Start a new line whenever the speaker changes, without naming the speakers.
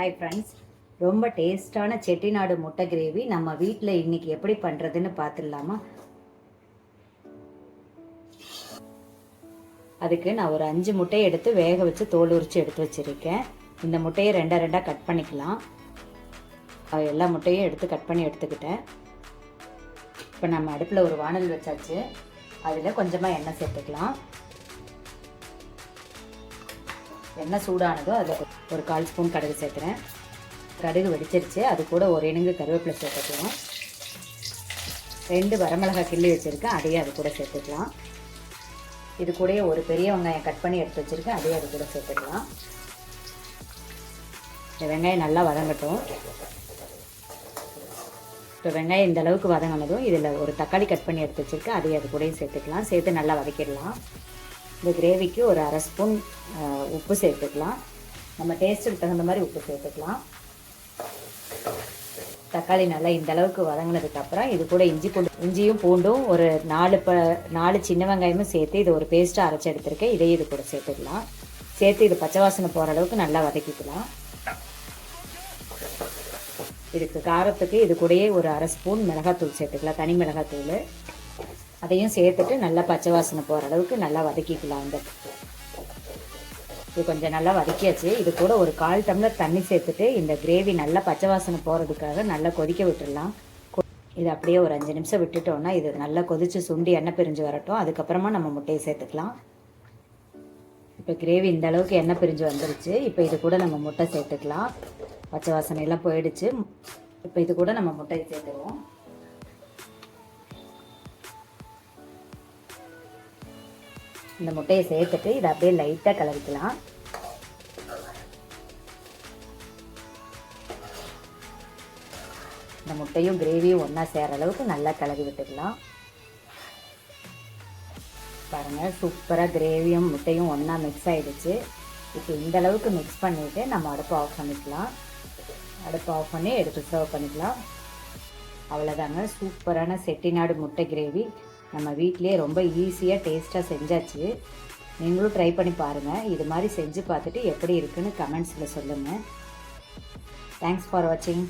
Hi friends ரொம்ப டேஸ்டான செட்டிநாடு முட்டை கிரேவி நம்ம வீட்டில் இன்னைக்கு எப்படி பண்ணுறதுன்னு பார்த்துடலாமா அதுக்கு நான் ஒரு அஞ்சு முட்டையை எடுத்து வேக வச்சு தோல் உரித்து எடுத்து வச்சுருக்கேன். இந்த முட்டையை ரெண்டாக ரெண்டாக கட் பண்ணிக்கலாம். எல்லா முட்டையும் எடுத்து கட் பண்ணி எடுத்துக்கிட்டேன். இப்போ நம்ம அடுப்பில் ஒரு வானல் வச்சாச்சு. அதில் கொஞ்சமாக எண்ணெய் சேர்த்துக்கலாம். எண்ணெய் சூடானதோ அதில் ஒரு கால் ஸ்பூன் கடுகு சேர்த்துறேன் கடுகு வெடிச்சிருச்சு. அது கூட ஒரு இணுங்கு கருவேப்பிலை சேர்த்துக்கலாம். ரெண்டு வரமிளகாய் கிள்ளி வச்சுருக்கேன். அதையும் அது கூட சேர்த்துக்கலாம். இது கூடயே ஒரு பெரிய வெங்காயம் கட் பண்ணி எடுத்து வச்சுருக்கேன். அதையும் அது கூட சேர்த்துக்கலாம். இந்த வெங்காயம் நல்லா வதங்கட்டும். இப்போ வெங்காயம் இந்த அளவுக்கு வதங்கினதும் இதில் ஒரு தக்காளி கட் பண்ணி எடுத்து வச்சுருக்கேன். அதையும் அது கூடயும் சேர்த்துக்கலாம். சேர்த்து நல்லா வதக்கிடலாம். இந்த கிரேவிக்கு ஒரு அரை ஸ்பூன் உப்பு சேர்த்துக்கலாம். நம்ம டேஸ்ட்டுக்கு தகுந்த மாதிரி உப்பு சேர்த்துக்கலாம். தக்காளி நல்லா இந்த அளவுக்கு வதங்கினதுக்கப்புறம் இது கூட இஞ்சி பூண்டு இஞ்சியும் பூண்டும் ஒரு நாலு ப நாலு சின்ன வெங்காயமும் சேர்த்து இது ஒரு பேஸ்ட்டாக அரைச்சி எடுத்திருக்கேன். இதையும் இது கூட சேர்த்துக்கலாம். சேர்த்து இது பச்சை வாசனை போகிற அளவுக்கு நல்லா வதக்கிக்கலாம். இதுக்கு காரத்துக்கு இது கூடயே ஒரு அரை ஸ்பூன் மிளகாத்தூள் சேர்த்துக்கலாம். தனி மிளகாத்தூள். அதையும் சேர்த்துட்டு நல்லா பச்சை வாசனை போகிற அளவுக்கு நல்லா வதக்கிக்கலாம் இந்த இது கொஞ்சம் நல்லா வதக்கியாச்சு. இது கூட ஒரு கால் டம்ளர் தண்ணி சேர்த்துட்டு இந்த கிரேவி நல்லா பச்சை வாசனை போகிறதுக்காக நல்லா கொதிக்க விட்டுடலாம் கொ- இது அப்படியே ஒரு அஞ்சு நிமிஷம் விட்டுட்டோம்னா இது நல்லா கொதிச்சு சுண்டி எண்ணெய் பிரிஞ்சு வரட்டும். அதுக்கப்புறமா நம்ம முட்டையை சேர்த்துக்கலாம். இப்போ கிரேவி இந்த அளவுக்கு எண்ணெய் பிரிஞ்சு வந்துருச்சு. இப்போ இது கூட நம்ம முட்டை சேர்த்துக்கலாம். பச்சை வாசனை எல்லாம் போயிடுச்சு. இப்போ இது கூட நம்ம முட்டையை சேர்த்துருவோம். இந்த முட்டையை சேர்த்துட்டு இதை அப்படியே லைட்டாக கலவிக்கலாம் இந்த முட்டையும் கிரேவியும் ஒன்றா சேர அளவுக்கு நல்லா கலவி விட்டுக்கலாம். பாருங்கள் சூப்பராக கிரேவியும் முட்டையும் ஒன்றா மிக்ஸ் ஆகிடுச்சு இப்போ இந்த அளவுக்கு மிக்ஸ் பண்ணிவிட்டு நம்ம அடுப்பு ஆஃப் பண்ணிக்கலாம். அடுப்பு ஆஃப் பண்ணி எடுத்து சர்வ் பண்ணிக்கலாம். அவ்வளோதாங்க சூப்பரான செட்டிநாடு முட்டை கிரேவி நம்ம வீட்டிலேயே ரொம்ப ஈஸியாக டேஸ்ட்டாக செஞ்சாச்சு. நீங்களும் ட்ரை பண்ணி பாருங்கள் இது மாதிரி செஞ்சு பார்த்துட்டு எப்படி இருக்குன்னு கமெண்ட்ஸில் சொல்லுங்கள் தேங்க்ஸ் ஃபார் வாட்சிங்